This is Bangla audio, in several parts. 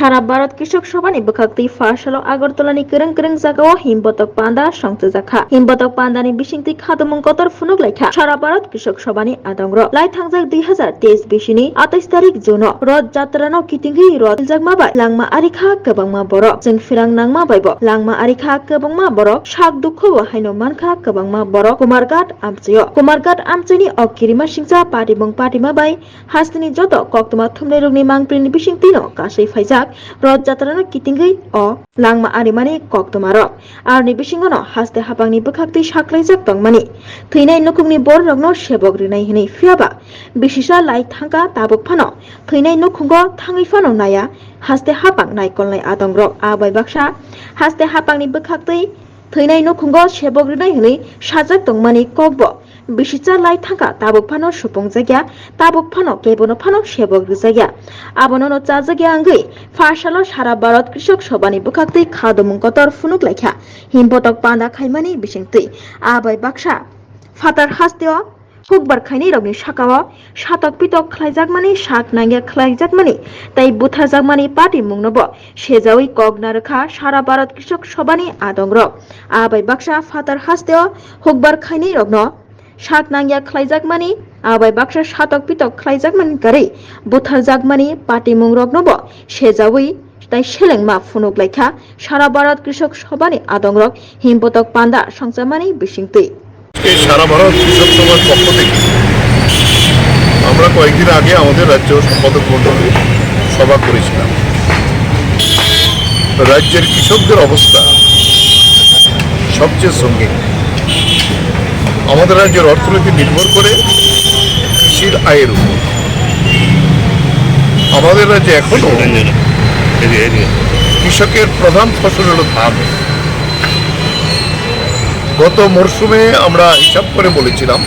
সারা ভারত কৃষক সভা নিবখাক্তি ফাশালো আগরতলা কিরং কিরং জাগাও হিমবতক পান্ডা সংসে জাখা। হিমবতক পান্দানি বিশিংতি খাদমং কতর ফুনুক লাইখা সারা ভারত কৃষক সভানি আদংর। লাই থাংজাক দুই হাজার তেইশ বিশিনি আঠাইশ তারিখ জুন। রথ যাত্রা নো কিটিংহি রথ জাগমা বাই লাংমা আরিখা কবংমা বড়। জং ফিরাং নাংমা বাইব। লাংমা আরিখা কবংমা বড়। শাক দুঃখ ও মানখা কবংমা বড়। কুমারঘাট আমচিও কুমারঘাট আমচিনি অকিরিমা সিংসা পাটিবং, পাটিমা বাই। হাস্তিনি যত, কক্তমা থুমলে রুগনি মাংপ্রিনি বিশিংতিনো কাশে ফাইজাক ᱡᱟᱠ ᱨᱚᱛ ᱡᱟᱛᱨᱟ ᱨᱮ ᱠᱤᱛᱤᱝᱜᱟᱭ ᱚ ᱞᱟᱝᱢᱟ ᱟᱨᱤ ᱢᱟᱱᱮ ᱠᱚᱠ ᱛᱚᱢᱟᱨᱚ ᱟᱨ ᱱᱤᱵᱤᱥᱤᱝᱜᱚ ᱱᱚ ᱦᱟᱥᱛᱮ ᱦᱟᱯᱟᱝ ᱱᱤ ᱵᱟᱠᱷᱟᱠᱛᱮ ᱥᱟᱠᱞᱟᱭ ᱡᱟᱠ ᱛᱚᱝᱢᱟᱱᱤ ᱛᱷᱤᱱᱟᱭ ᱱᱩᱠᱩᱢᱱᱤ ᱵᱚᱨ ᱨᱚᱜᱱᱚ ᱥᱮᱵᱚᱜ ᱨᱤᱱᱟᱭ ᱦᱤᱱᱤ ᱯᱷᱤᱭᱟᱵᱟ ᱵᱤᱥᱤᱥᱟ ᱞᱟᱭ ᱛᱷᱟᱝᱠᱟ ᱛᱟᱵᱚᱠ ᱯᱷᱟᱱᱚ থৈনাই নখুঙ্গ থাঙি ফানো নায়া হাস্তে হাপাং নাই কলনাই আদংর আবাই বাক্সা হাস্তে হাপাংনি বখাক্তই থৈনাই নখুঙ্গ সেবগ্রিনাই হলি সাজাক তংমানি ককব বিশিচা লাই থাকা তাবক ফানো সুপং জায়গা তাবক ফানো কেবনো ফানো সেবক জায়গা আবননো চা জায়গা আঙ্গৈ ফারসালো সারা ভারত কৃষক সভানি বখাক্তै খাদমুং কতর ফুনুক লাইখা হিমপতক পান্দা খাইমানি বিসিংতৈ আবাই বাক্সা, ফাতার হাস্তেও, হুকবার খাইনি রগনি সাকাও সাতক পিতক খ্লাইজাক মানে শাক নাঙ্গিয়া খ্লাইজাক মানে তাই বুথাজাক মানে পাটি মুংনব সেজাওই কগনা রেখা সারা ভারত কৃষক সভানি আদংর আবাই বাক্সা, ফাতার হাস্তেও, হুকবার খাইনি রগ্ন। শাক নাঙ্গিয়া খ্লাইজাক মানে আবাই বাক্সা সাতক পিতক খ্লাইজাক মানে গারে পাটি মুং রগ্নব সেজাওই তাই সেলেং মা ফুনুক লাইখা। সারা ভারত কৃষক সভানি আদংরক হিমপতক পান্দা সংসামানি আজকে সারা ভারত কৃষক সভার পক্ষ থেকে আমরা কয়েকদিন আগে আমাদের রাজ্য সম্পাদক মন্ডলী সভা করেছিলাম। রাজ্যের কৃষকদের অবস্থা সবচেয়ে সঙ্গীন। আমাদের রাজ্যের অর্থনীতি নির্ভর করে কৃষির আয়ের উপর। আমাদের রাজ্যে এখনও কৃষকের প্রধান ফসল হলো ধান। গত মরশুমে আমরা হিসাব করে বলেছিলাম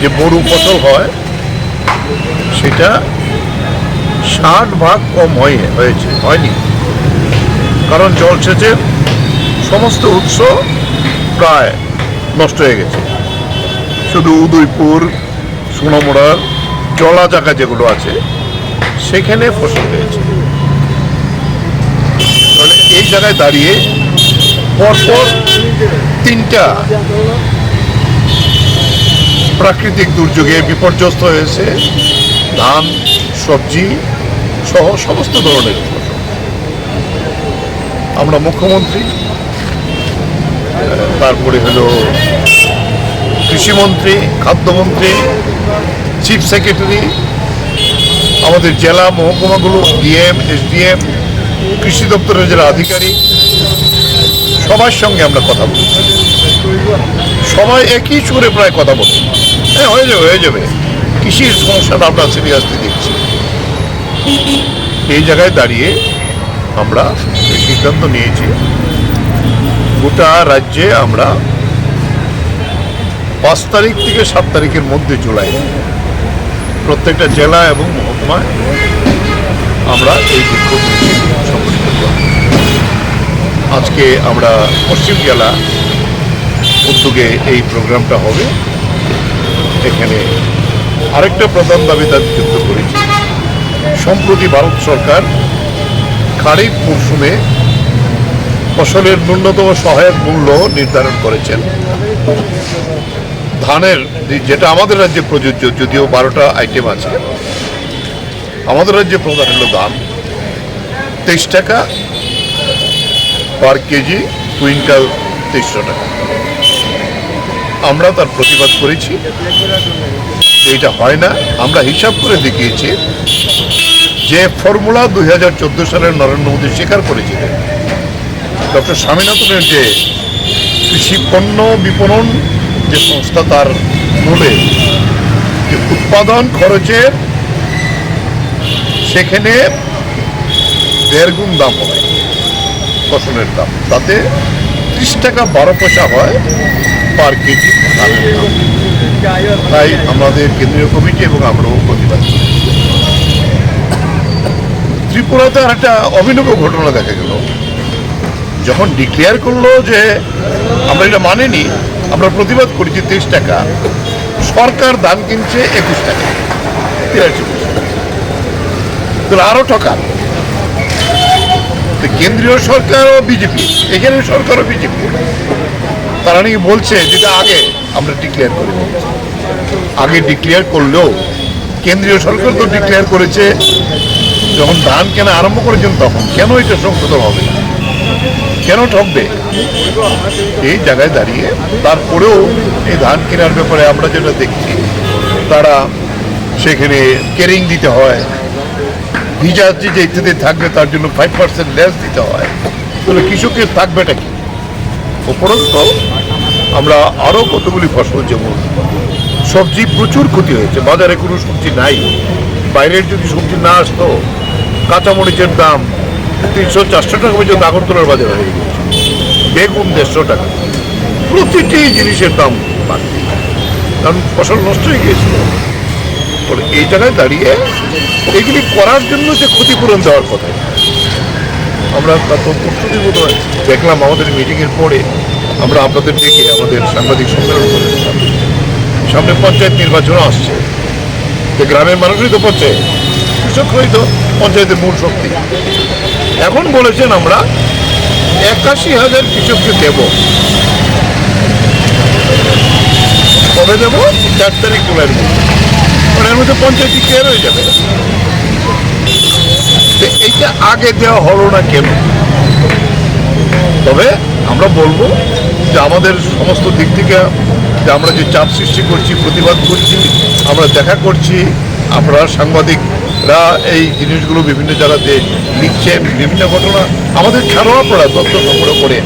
যে বড়ু ফসল হয়, সেটা ষাট ভাগ কম হয়ে, হয়েছে, হয়নি। কারণ জলসেচের সমস্ত উৎস প্রায় নষ্ট হয়ে গেছে। শুধু উদয়পুর সোনামুড়ার জলা জায়গা যেগুলো আছে, সেখানে ফসল হয়েছে। এই জায়গায় দাঁড়িয়ে পরপর তিনটা প্রাকৃতিক দুর্যোগে বিপর্যস্ত হয়েছে। ধান, সবজি সহ সমস্ত ধরনের ফসল। আমরা মুখ্যমন্ত্রী তারপরে হলো কৃষিমন্ত্রী, খাদ্যমন্ত্রী চিফ সেক্রেটারি আমাদের জেলা মহকুমাগুলো ডিএম এসডিএম কৃষি দপ্তরের যারা আধিকারিক, সবার সঙ্গে আমরা কথা বলছি সবাই একই সুরে প্রায় কথা বলছি হ্যাঁ হয়ে যাবে হয়ে যাবে। কৃষির সমস্যাটা আমরা সিরিয়াসলি দেখছি। এই জায়গায় দাঁড়িয়ে আমরা সিদ্ধান্ত নিয়েছি গোটা রাজ্যে আমরা পাঁচ তারিখ থেকে সাত তারিখের মধ্যে জুলাই প্রত্যেকটা জেলা এবং মহকুমায় আমরা এই বিক্ষোভ মিছিল সংগঠিত আজকে আমরা পশ্চিম জেলা উদ্যোগে এই প্রোগ্রামটা হবে। এখানে আরেকটা প্রধান দাবি দাবি যুক্ত করেছি। সম্প্রতি ভারত সরকার খারিফ মরশুমে ফসলের ন্যূনতম সহায়ক মূল্য নির্ধারণ করেছেন। ধানের যেটা আমাদের রাজ্যে প্রযোজ্য, যদিও বারোটা আইটেম আছে। আমাদের রাজ্যে প্রধান হলো দাম তেইশ টাকা পার কেজি, কুইন্টাল তেইশশো টাকা। আমরা তার প্রতিবাদ করেছি। এটা হয় না, আমরা হিসাব করে দেখিয়েছি। যে ফর্মুলা দুই হাজার চোদ্দ সালের নরেন্দ্র মোদী স্বীকার করেছিলেন ডক্টর স্বামীনাথনের যে কৃষি পণ্য বিপণন যে সংস্থা তার মূলে যে উৎপাদন খরচের সেখানে দেড় গুণ দাম হয়, ফসলের দাম। তাতে ত্রিশ টাকা বারো পয়সা হয় পার কেজি তাই আমাদের কেন্দ্রীয় কমিটি এবং আমরাও প্রতিবাদ ত্রিপুরাতে আর একটা অভিনব ঘটনা দেখা গেল। যখন ডিক্লেয়ার করল যে আমরা এটা মানেনি, আমরা প্রতিবাদ করেছি তেইশ টাকা, সরকার দাম কিনছে একুশ টাকা, তিরাশি তাহলে আরও কেন্দ্রীয় সরকারও বিজেপি এখানে সরকারও বিজেপি তারা নাকি বলছে যেটা আগে আমরা ডিক্লেয়ার করে। আগে ডিক্লেয়ার করলেও, কেন্দ্রীয় সরকার তো ডিক্লেয়ার করেছে, যখন ধান কেনা আরম্ভ করেছেন তখন, কেন এটা সংশোধন হবে না? কেন ঠকবে? এই জায়গায় দাঁড়িয়ে তারপরেও এই ধান কেনার ব্যাপারে আমরা যেটা দেখছি, তারা সেখানে কেরিং দিতে হয়। ভিজা যে ইত্যাদি থাকবে, তার জন্য ফাইভ পার্সেন্ট লেস দিতে হয়। তাহলে কৃষকের থাকবেটা কি? উপরন্ত, আমরা আরও কতগুলি ফসল যেমন সবজি প্রচুর ক্ষতি হয়েছে, বাজারে কোনো সবজি নাই। বাইরের যদি সবজি না আসতো, কাঁচামরিচের দাম তিনশো চারশো টাকা পর্যন্ত আগরতলার বাজার হয়ে গেছে বেগুন দেড়শো টাকা। প্রতিটি জিনিসের দাম বাড়তি কারণ ফসল নষ্ট হয়ে গিয়েছিল। এই জায়গায় দাঁড়িয়ে এগুলি করার জন্য যে ক্ষতিপূরণ দেওয়ার কথা। আমরা দিন বোধ হয় দেখলাম আমাদের মিটিংয়ের পরে আমরা আপনাদের ডেকে আমাদের সাংবাদিক সম্মেলন করেছিলাম সামনে পঞ্চায়েত নির্বাচনও আসছে। তো গ্রামের মানুষই তো পঞ্চায়েত। কৃষকরাই তো পঞ্চায়েতের মূল শক্তি। এখন বলেছেন আমরা, একাশি হাজার কৃষককে দেব। কবে দেব? চার তারিখ মধ্যে মানে এর মধ্যে পঞ্চায়েত ক্লিয়ার হয়ে যাবে। এইটা আগে দেওয়া হলো না কেন? তবে আমরা বলব যে আমাদের সমস্ত দিক থেকে যে আমরা যে চাপ সৃষ্টি করছি, প্রতিবাদ করছি, আমরা দেখা করছি আমরা সাংবাদিকরা এই জিনিসগুলো বিভিন্ন জায়গাতে লিখছেন বিভিন্ন ঘটনা আমাদের ছাড়াও আপনারা তথ্য সংগ্রহ করে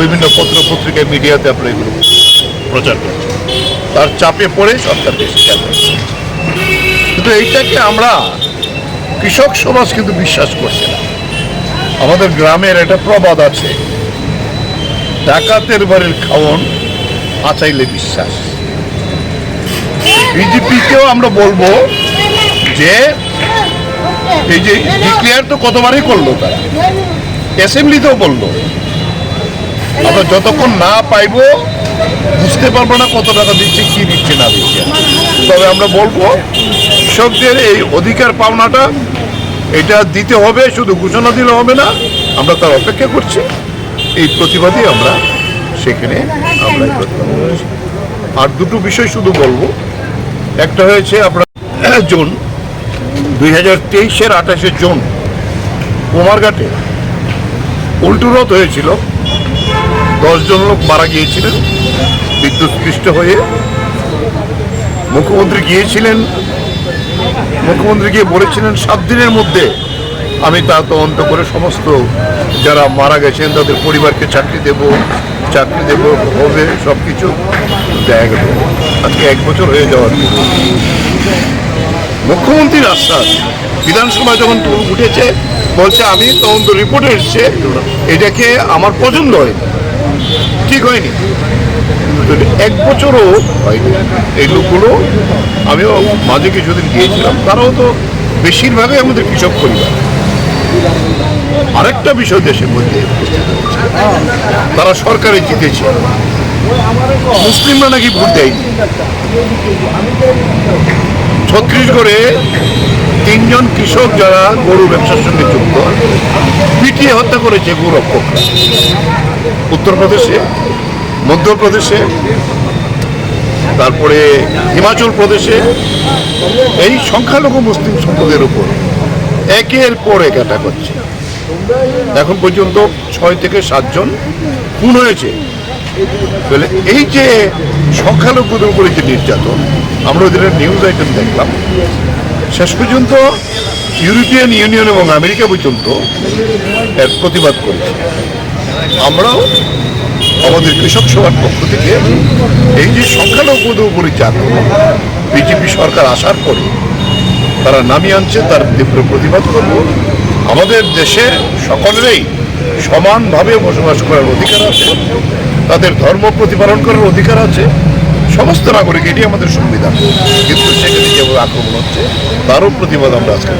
বিভিন্ন পত্র পত্রিকায় মিডিয়াতে আমরা এগুলো প্রচার করছি। তার চাপে পড়ে সরকারকে স্বীকার করছে। কিন্তু এইটাকে আমরা কৃষক সমাজ কিন্তু বিশ্বাস করছে না। আমাদের গ্রামের একটা প্রবাদ আছে ডাকাতের বাড়ির খাওয়ন আচাইলে বিশ্বাস। বিজেপিকেও আমরা বলব যে এই যে ডিক্লেয়ার তো কতবারই করল তারা? অ্যাসেম্বলিতেও বলল। আমরা যতক্ষণ না পাইবো, বুঝতে পারব না কত টাকা দিচ্ছে, কি দিচ্ছে, না দিচ্ছে। তবে আমরা বলব, কৃষকদের এই অধিকার পাওনাটা, এটা দিতে হবে, শুধু ঘোষণা দিলে হবে না, আমরা তার অপেক্ষা করছি। এই প্রতিবাদই আমরা সেখানে আমরা। আর দুটো বিষয় শুধু বলব। একটা হয়েছে আপনার জুন দুই হাজার তেইশের আঠাশে জুন কুমারঘাটে উল্টুরথ হয়েছিল। দশজন লোক মারা গিয়েছিলেন, বিদ্যুৎস্পৃষ্ট হয়ে। মুখ্যমন্ত্রী গিয়েছিলেন, মুখ্যমন্ত্রী গিয়ে বলেছিলেন, সাত দিনের মধ্যে আমি তা তদন্ত করে সমস্ত যারা মারা গেছেন, তাদের পরিবারকে চাকরি দেব চাকরি দেব, হবে সব কিছু দেখা গেল। আজকে এক বছর হয়ে যাওয়ার। মুখ্যমন্ত্রীর আশ্বাস। বিধানসভায় যখন উঠেছে, বলছে, আমি তদন্ত রিপোর্টে এসছে। এটাকে আমার পছন্দ হয়নি। ঠিক হয়নি। এক বছরও হয়নি, এই লোকগুলো, আমিও মাঝে কিছুদিন গিয়েছিলাম, তারাও তো বেশিরভাগই আমাদের কৃষক পরিবার। আরেকটা বিষয় দেশের মধ্যে, তারা সরকারে জিতেছে। মুসলিমরা নাকি ভোট দেয়নি? ছত্রিশগড়ে তিনজন কৃষক যারা গরু ব্যবসার সঙ্গে যুক্ত, পিটিয়ে হত্যা করেছে গৌরক্ষকরা উত্তরপ্রদেশে, মধ্যপ্রদেশে, তারপরে হিমাচল প্রদেশে, এই সংখ্যালঘু মুসলিম সম্পদের উপর একের পর এক অ্যাটাক হচ্ছে। এখন পর্যন্ত ছয় থেকে সাতজন খুন হয়েছে। এই যে সংখ্যালঘুদের উপরে যে নির্যাতন। আমরা ওদের নিউজ আইটেম দেখলাম। শেষ পর্যন্ত ইউরোপিয়ান ইউনিয়ন এবং আমেরিকা পর্যন্ত এর প্রতিবাদ করেছে। আমরাও আমাদের কৃষক সভার পক্ষ থেকে এই যে সংখ্যালঘুদের উপরে চাকরি বিজেপি সরকার আসার পরে তারা নামিয়ে আনছে, তার তীব্র প্রতিবাদ করব। আমাদের দেশে সকলেরই সমানভাবে বসবাস করার অধিকার আছে। তাদের ধর্ম প্রতিপালন করার অধিকার আছে সমস্ত নাগরিক এটি আমাদের সংবিধান কিন্তু সেখানে যেভাবে আক্রমণ হচ্ছে, তারও প্রতিবাদ আমরা আজকে।